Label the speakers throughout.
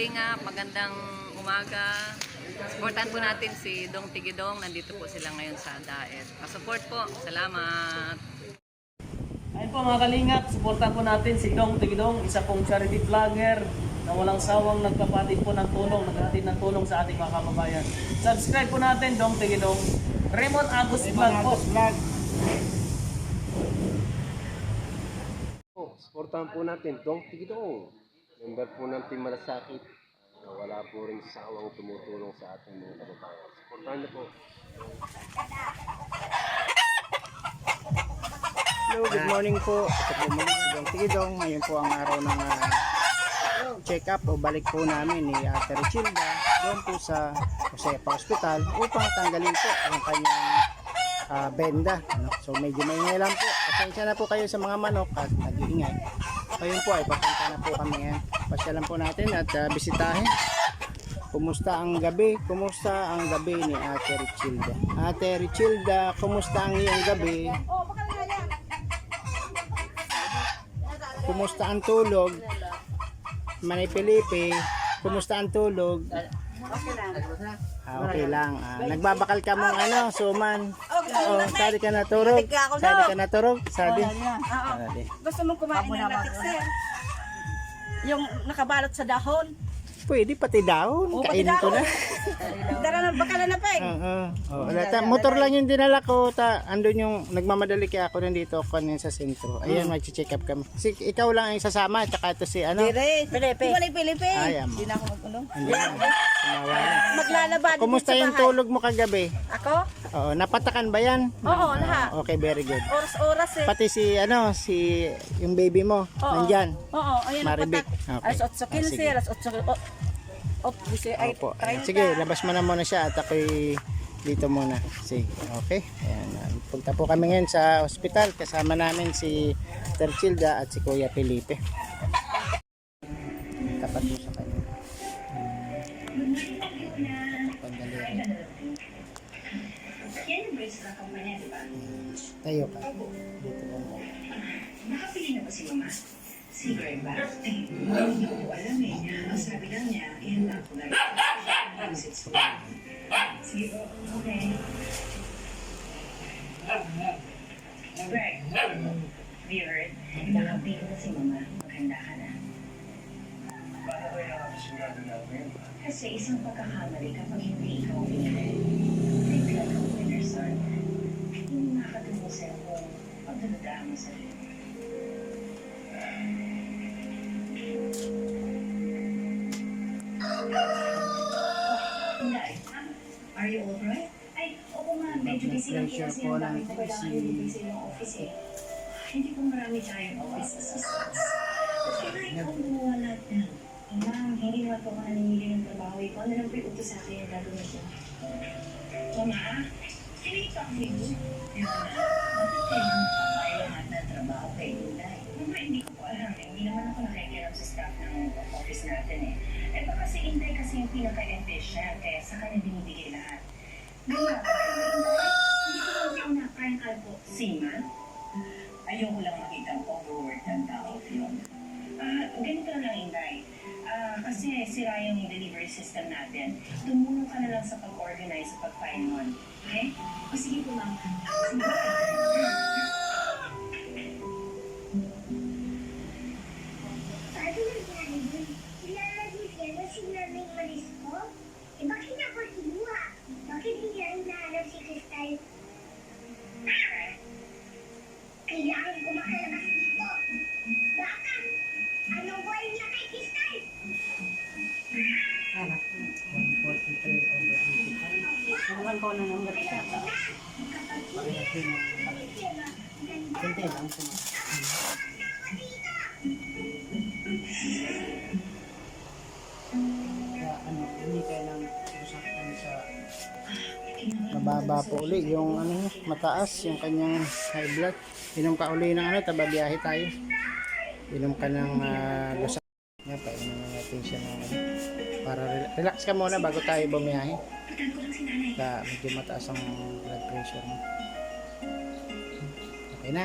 Speaker 1: kalingap, magandang umaga. Supportan po natin si Dong Tigidong. Nandito po sila ngayon sa Daet. Pasupport po. Salamat.
Speaker 2: Po mga kalingap, suportahan po natin si Dong Tigidong, isa pong charity vlogger na walang sawang nagpapatid po ng tulong, naghatid ng tulong sa ating mga kababayan. Subscribe po natin Dong Tigidong. Raymond Agus Vlog po.
Speaker 3: Po, supportahan po natin Dong Tigidong. Member po ng Team Malasakit na wala po rin sawang tumutulong sa ating mga kababayan. Supportahan niyo po.
Speaker 4: Hello, good morning po. Ito po muli si Dong. Ngayon po ang araw ng ah, check-up o balik po namin ni Ate Richilda doon po sa Josepa Hospital upang tanggalin po ang kanyang ah, benda. Ano? So medyo maingay lang po. Pasensya na po kayo sa mga manok at nag-iingay. Ngayon po ay papunta na po kami ngayon. Pasyalan po natin at ah, bisitahin. Kumusta ang gabi? Kumusta ang gabi ni Ate Richilda? Ate Richilda, kumusta ang iyong gabi? Kumusta ang tulog? Manay Felipe, kumusta ang tulog? Ah, okay lang. Ah, nagbabakal ka mong ano, suman. Oh, sali ka na turog. Sali ka na turog. Sali. Sali.
Speaker 5: Gusto mong kumain ng latik, sir? Yung nakabalot sa dahon.
Speaker 4: Pwede pati daon. Kainin ko na.
Speaker 5: Dara na, baka na napeg.
Speaker 4: Oo. Oh, wala ta. Motor lang yung dinala ko. Ta, andun yung nagmamadali kaya ako nandito kanina sa sentro. Ayun, mag-check up kami. Si, ikaw lang ang sasama. Tsaka ito si ano.
Speaker 5: Dire, Pilipe. Wala Pilipe.
Speaker 4: Ay, ama.
Speaker 5: Hindi na ako mag-ulong.
Speaker 4: Hindi na. Sumawa na.
Speaker 5: Maglalaba din
Speaker 4: Kumusta yung tulog mo kagabi?
Speaker 5: Ako?
Speaker 4: Oo, napatakan ba yan?
Speaker 5: Oo, lahat.
Speaker 4: Okay, very good.
Speaker 5: Oras-oras eh.
Speaker 4: Pati si ano, si yung baby mo,
Speaker 5: Oo.
Speaker 4: nandyan.
Speaker 5: Oo, ayun ang
Speaker 4: Maribik.
Speaker 5: patak.
Speaker 4: Okay.
Speaker 5: Alas 8
Speaker 4: Ah,
Speaker 5: 15,
Speaker 4: sige.
Speaker 5: alas 8 Op, busi ay
Speaker 4: Opo.
Speaker 5: 30.
Speaker 4: Sige, labas mo na muna siya at ako'y dito muna. Sige, okay. Ayan, ah, punta po kami ngayon sa ospital. Kasama namin si Terchilda at si Kuya Felipe. Tapat mo sa kanya. Tayo ka. Dito ka mo.
Speaker 6: Nakapili na ba si Mama? Siguro ba? Eh, hindi ko alam eh. Ang sabi lang niya, ihanda ko na rin. Sige okay. Greg, have you heard? Nakapili na si Mama. Maghanda ka na. Kasi isang kapag hindi ikaw ang pinili. Bigla kang winner, son. Yung nakakatulong sa'yo kung pagdadaan mo sa Are you alright? Ay, oo nga. Medyo busy lang po kasi ang dami ko kailangan
Speaker 4: si-
Speaker 6: ibigay sa yung office eh. Hindi po marami tayong office assistants. At kailangan ko gumawa lahat yan. Ma'am, hindi naman po ako naninili ng trabaho. Ikaw na lang po yung utos sa akin yung gagawin ko. Mama, sinito ako sa'yo. Di ba na? Bakit kayo lahat ng trabaho kay Inday? Mama, hindi ko po alam. eh. Hindi naman ako nakikialam sa staff ng office natin eh. Eh baka si Inday kasi yung pinaka-efficient, kaya sa kanya binibigay lahat. Inday. Hindi ko lang yung nakaya po. Sima? Ayoko lang makita ang overworked ang tao, Fiona. Ah, ganito lang, Inday. Ah, kasi sira yung delivery system natin. Tumulong ka na lang sa pag-organize sa pag-file nun. Okay? O sige po, ma'am. Sige
Speaker 7: siya na sinabing malis ko? Eh, bakit niya ako kinuha? Bakit hindi niya hinahanap si Crystal? Kailangan ko makalabas dito. Baka, anong buhay niya kay Crystal?
Speaker 4: Kunti lang. Kaya hindi kailang usapin sa
Speaker 8: Mababa po uli yung ano niya, mataas yung kanyang high blood. Inom ka uli ng ano, tababiyahe tayo. Inom ka ng uh, gasa. Yan, painom na natin siya ng ano. Para rela- relax ka muna bago tayo bumiyahe. Ka, medyo mataas ang blood pressure mo. Okay na?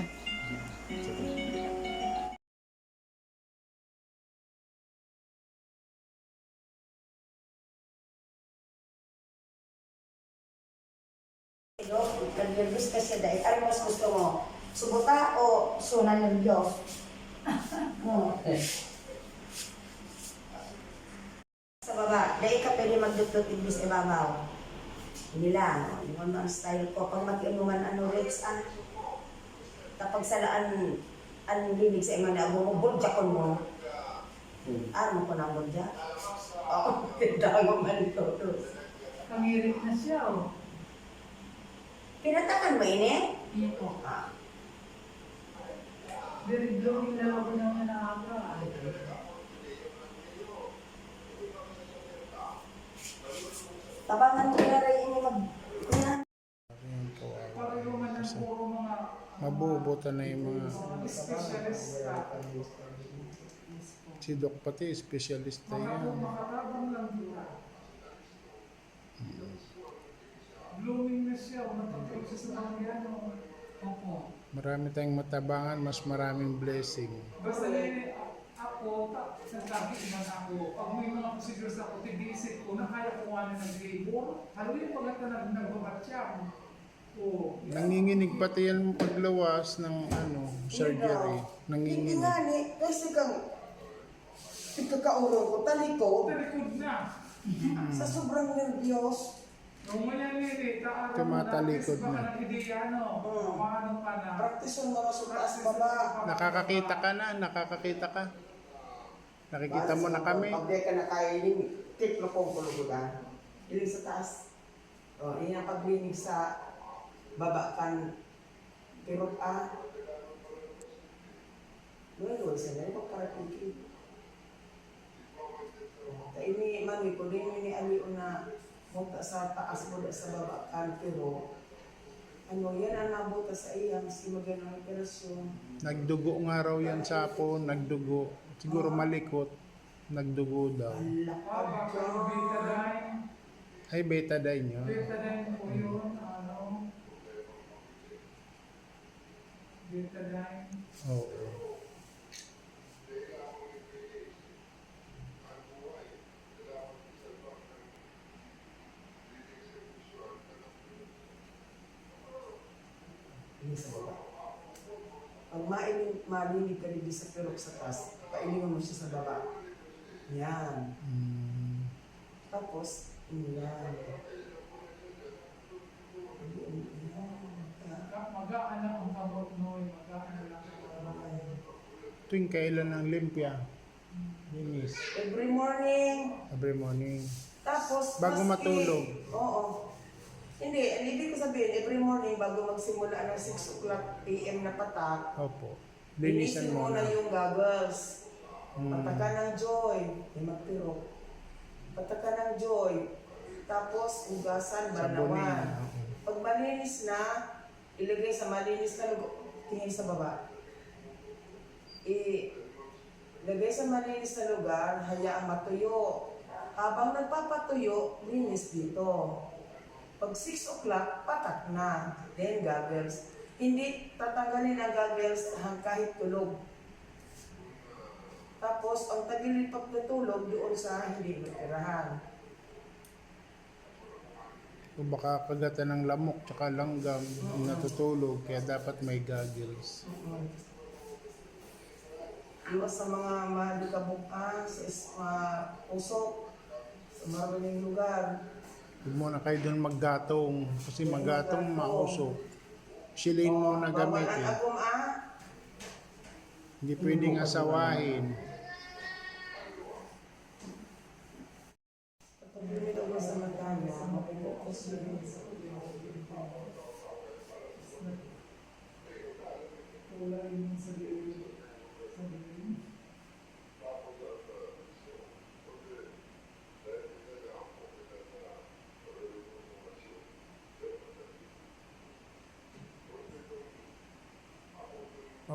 Speaker 5: Nag-nervous ka siya dahil. Ano mas gusto mo? Subuta o sunan ng Diyos? Hmm. Sa baba, dahil ka pwede magdukdok iblis ibabaw. Hindi lang. Yung ano ang style ko. Pag mag-inuman ano, Rex, an kapag salaan ang linig sa iman na mo, buljakon mo. Ano mo ko na bulja? Oo, tindago man ito.
Speaker 9: Pangirit na siya, oh.
Speaker 5: Pinatakan mo ini?
Speaker 9: Hindi po.
Speaker 5: Ah.
Speaker 9: Very glowing na ako naman na ako.
Speaker 5: Tabangan ko na rin ini mag...
Speaker 8: Ayan po.
Speaker 9: mga
Speaker 8: Mabubutan na yung mga
Speaker 9: specialist na.
Speaker 8: si Doc pati, specialista yan.
Speaker 9: Makatabang lang dito. Glowing na siya. Matapos siya sa mga ano. Opo.
Speaker 8: Marami tayong matabangan, mas maraming blessing.
Speaker 9: Basta eh, ako, ta- nagsabi naman ako, pag may mga procedures ako, tigisip ko na kaya ko nga na nag-labor. Ano yung pagkata na nagbabatya ko? Oo.
Speaker 8: Nanginginig pati yan paglawas ng ano, surgery.
Speaker 5: Hindi
Speaker 8: Nanginginig.
Speaker 5: nga ni, kasi kang pagkakauro ko, talikod,
Speaker 9: Talikod na.
Speaker 5: sa sobrang nervyos,
Speaker 8: Tumatalikod na.
Speaker 9: nag-ideyano.
Speaker 5: Hmm.
Speaker 9: Na?
Speaker 5: praktisyon mo na sa taas baba.
Speaker 8: Nakakakita ka na, nakakakita ka. Nakikita mo na kami.
Speaker 5: Pag di ka nakainin, tiklo kong kulugudan. Iling sa taas. O, oh, ang paglinig sa baba kan pirot a. Ngayon, sa nila pagkarating Ta ini mami ko din ini una munta sa taas mo sa baba kan pero ano yan ang nabuta sa iyang si maganang operasyon.
Speaker 8: Nagdugo nga raw yan sa po, nagdugo. Siguro malikot. Nagdugo daw.
Speaker 9: Ah, baka yung betadine.
Speaker 8: Ay, betadine yun.
Speaker 9: Betadine po yun. Ano? Betadine.
Speaker 8: Oo.
Speaker 5: Ini sa baba. Pag mainig, malinig ka rin sa pirok sa taas, painigan mo siya sa baba. Yan.
Speaker 8: Mm.
Speaker 5: Tapos, yan. Yan.
Speaker 9: Magaan lang ang pamot noy. Magaan lang ang.
Speaker 8: Tuwing kailan ng limpia. Linis.
Speaker 5: Every morning,
Speaker 8: Every morning.
Speaker 5: tapos
Speaker 8: Bago
Speaker 5: maski-
Speaker 8: matulog.
Speaker 5: Oo. Hindi, ang ibig ko sabihin, every morning, bago magsimula ng 6 o'clock a.m. na patak,
Speaker 8: Opo.
Speaker 5: linisin
Speaker 8: Linisan
Speaker 5: mo na yung goggles.
Speaker 8: Mm.
Speaker 5: Pataka ng joy, may magpiro. Pataka ng joy. Tapos, ugasan, banawan. Pag malinis na, ilagay sa malinis na lugar, tingin sa baba. I, lagay sa malinis na lugar, hayaang matuyo. Habang nagpapatuyo, linis dito. Pag 6 o'clock, patak na. Then goggles. Hindi tatanggalin ang goggles kahit tulog. Tapos, ang tagilid pagtutulog doon sa hindi matirahan.
Speaker 8: O baka kagatan ng lamok tsaka langgam yung natutulog kaya dapat may goggles.
Speaker 5: Iwas sa mga malikabukang, sa is- mga usok, sa maraming lugar.
Speaker 8: Huwag muna kayo doon maggatong kasi maggatong mausok. Silin mo na gamitin.
Speaker 5: ah.
Speaker 8: Hindi pwedeng asawahin.
Speaker 5: Pag bumili ako sa magkano, mapupokus yun.
Speaker 9: Wala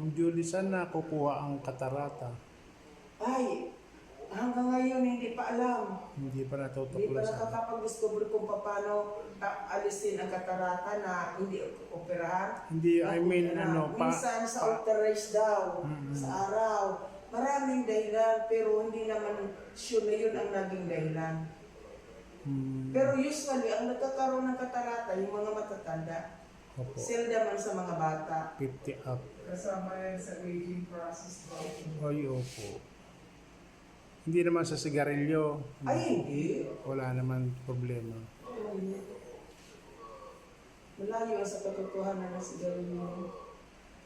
Speaker 8: Ma'am Julie, saan nakukuha ang katarata?
Speaker 5: Ay, hanggang ngayon hindi pa alam.
Speaker 8: Hindi pa
Speaker 5: Hindi pa
Speaker 8: natutuklasan.
Speaker 5: nakakapag-discover kung paano alisin ang katarata na hindi operahan.
Speaker 8: Hindi, I mean,
Speaker 5: Na
Speaker 8: ano, pa,
Speaker 5: minsan sa
Speaker 8: pa-
Speaker 5: daw,
Speaker 8: Mm-mm.
Speaker 5: sa araw. Maraming dahilan, pero hindi naman sure na yun ang naging dahilan.
Speaker 8: Hmm,
Speaker 5: Pero usually, ang nagkakaroon ng katarata, yung mga matatanda,
Speaker 8: opo,
Speaker 5: seldom man sa mga bata.
Speaker 8: 50 up.
Speaker 9: Kasama yan sa aging process daw.
Speaker 8: Ay, opo. Hindi naman sa sigarilyo.
Speaker 5: Ay, hindi.
Speaker 8: Wala naman problema.
Speaker 5: Malayo ang sa katotohanan ng sigarilyo.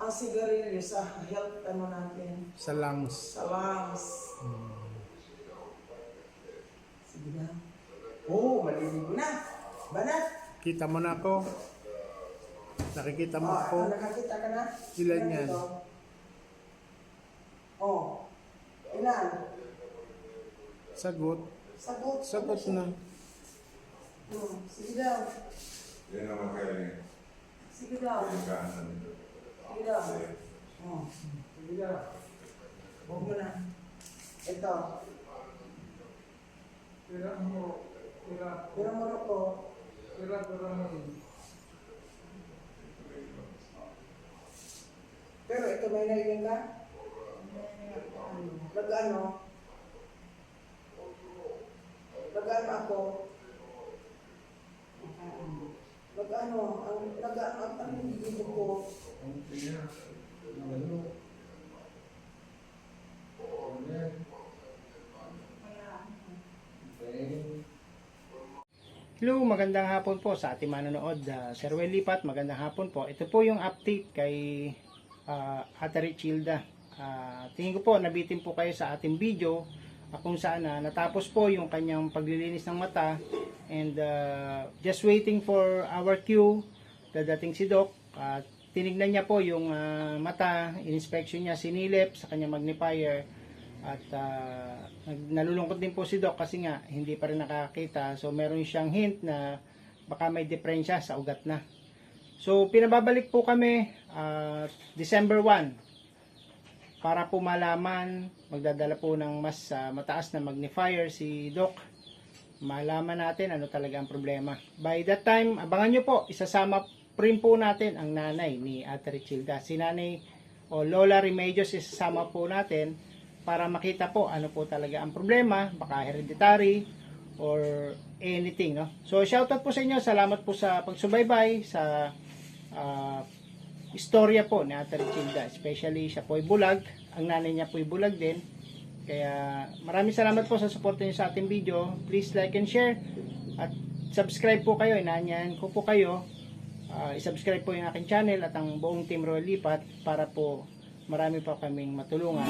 Speaker 5: Ang sigarilyo sa health ano natin,
Speaker 8: Sa lungs.
Speaker 5: sa lungs.
Speaker 8: Hmm.
Speaker 5: Sige na. Oo, oh, malinig na. Banat.
Speaker 8: Kita mo na ako. Nakikita mo
Speaker 5: Oh,
Speaker 8: ako.
Speaker 5: nakakita ka na? Ilan
Speaker 8: yan?
Speaker 5: ito? Oh, ilan?
Speaker 8: Sagot.
Speaker 5: Sagot.
Speaker 8: Sagot na.
Speaker 5: Hmm, sige daw.
Speaker 10: Yan naman kayo
Speaker 5: Sige daw.
Speaker 10: yung kanan.
Speaker 5: Sige daw. Oh, sige daw. Huwag mo na. Ito.
Speaker 9: Pira mo, pira,
Speaker 5: Pero mo ko.
Speaker 9: pira, pira mo.
Speaker 5: Pero ito may narinig ka? Nag-ano? Nag-ano ako? Nag-ano? Ang nag-ano ang ang hindi ko.
Speaker 4: Hello, magandang hapon po sa ating manonood. Uh, Sir Will Lipat, magandang hapon po. Ito po yung update kay uh, Ate Richilda. Ah, tingin ko po, nabitin po kayo sa ating video ah, kung saan na natapos po yung kanyang paglilinis ng mata. And ah, just waiting for our cue dadating si Doc. At tinignan niya po yung ah, mata inspection niya sinilip sa kanyang magnifier. At ah, nag- nalulungkot din po si Doc kasi nga hindi pa rin nakakita. So meron siyang hint na baka may diferensya sa ugat na so pinababalik po kami ah, December 1 para po malaman, magdadala po ng mas ah, mataas na magnifier si Doc. Malaman natin ano talaga ang problema. By that time, abangan nyo po, isasama rin po natin ang nanay ni Ate Richilda. Si nanay o Lola Remedios isasama po natin para makita po ano po talaga ang problema, baka hereditary or anything. No? So, shoutout po sa inyo. Salamat po sa pagsubaybay, sa ah, istorya po ni Ate Richilda. Especially siya po ay bulag. Ang nanay niya po ay bulag din. Kaya maraming salamat po sa suporta niyo sa ating video. Please like and share. At subscribe po kayo. Inanyan ko po kayo. Ah, isubscribe po yung aking channel at ang buong Team Royal Lipat para po marami pa kaming matulungan.